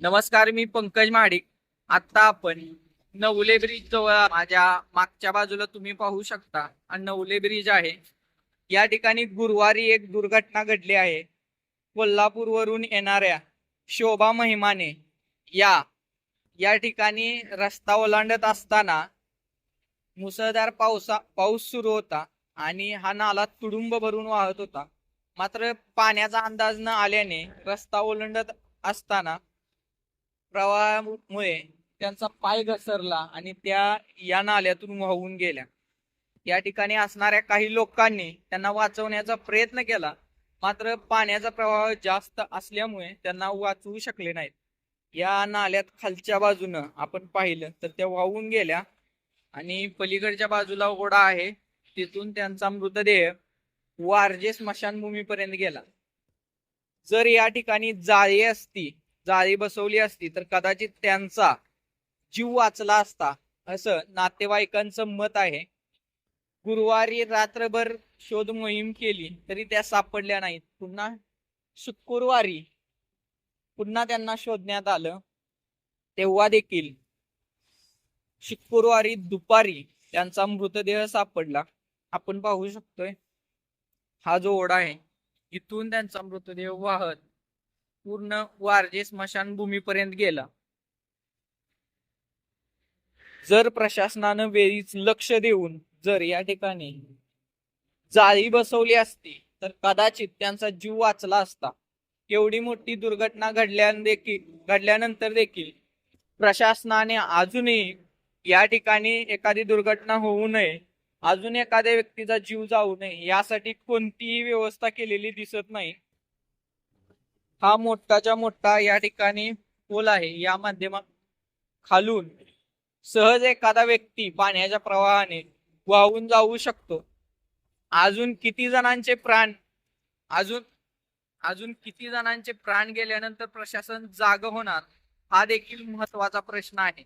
नमस्कार मी पंकज महाडिक आता आपण नवले ब्रिज जवळ माझ्या मागच्या बाजूला तुम्ही पाहू शकता. आणि नवले ब्रिज आहे. या ठिकाणी गुरुवारी एक दुर्घटना घडली आहे. कोल्हापूरवरून येणाऱ्या शोभा महिमाने या या ठिकाणी रस्ता ओलांडत असताना मुसळधार पावसा पाऊस सुरू होता. आणि हा नाला तुडुंब भरून वाहत होता. मात्र पाण्याचा अंदाज न आल्याने रस्ता ओलांडत असताना प्रवाहामुळे त्यांचा पाय घसरला आणि त्या या नाल्यातून वाहून गेल्या. या ठिकाणी असणाऱ्या काही लोकांनी त्यांना वाचवण्याचा प्रयत्न केला मात्र पाण्याचा प्रवाह जास्त असल्यामुळे त्यांना वाचवू शकले नाहीत. या नाल्यात खालच्या बाजूनं आपण पाहिलं तर त्या वाहून गेल्या आणि पलीकडच्या बाजूला ओढा आहे. तिथून त्यांचा मृतदेह वारजे स्मशानभूमीपर्यंत गेला. जर या ठिकाणी जाळी असती जाळी बसवली असती तर कदाचित त्यांचा जीव वाचला असता असं नातेवाईकांचं मत आहे. गुरुवारी रात्रभर शोध मोहीम केली तरी त्या सापडल्या नाहीत. पुन्हा शुक्रवारी पुन्हा त्यांना शोधण्यात आलं तेव्हा देखील शुक्रवारी दुपारी त्यांचा मृतदेह सापडला. आपण पाहू शकतोय हा जो ओढा आहे इथून त्यांचा मृतदेह वाहत पूर्ण वारजे स्मशानभूमीपर्यंत गेला. जर प्रशासनानं वेळीच लक्ष देऊन जर या ठिकाणी जाळी बसवली असती तर कदाचित त्यांचा जीव वाचला असता. एवढी मोठी दुर्घटना घडल्या देखील घडल्यानंतर देखील प्रशासनाने अजूनही या ठिकाणी एखादी दुर्घटना होऊ नये अजून एखाद्या व्यक्तीचा जीव जाऊ नये यासाठी कोणतीही व्यवस्था केलेली दिसत नाही. हा मोठाच्या मोठा या ठिकाणी पूल आहे. या माध्यमात खालून सहज एखादा व्यक्ती पाण्याच्या प्रवाहाने वाहून जाऊ शकतो. अजून किती जणांचे प्राण अजून अजून किती जणांचे प्राण गेल्यानंतर प्रशासन जाग होणार हा देखील महत्त्वाचा प्रश्न आहे.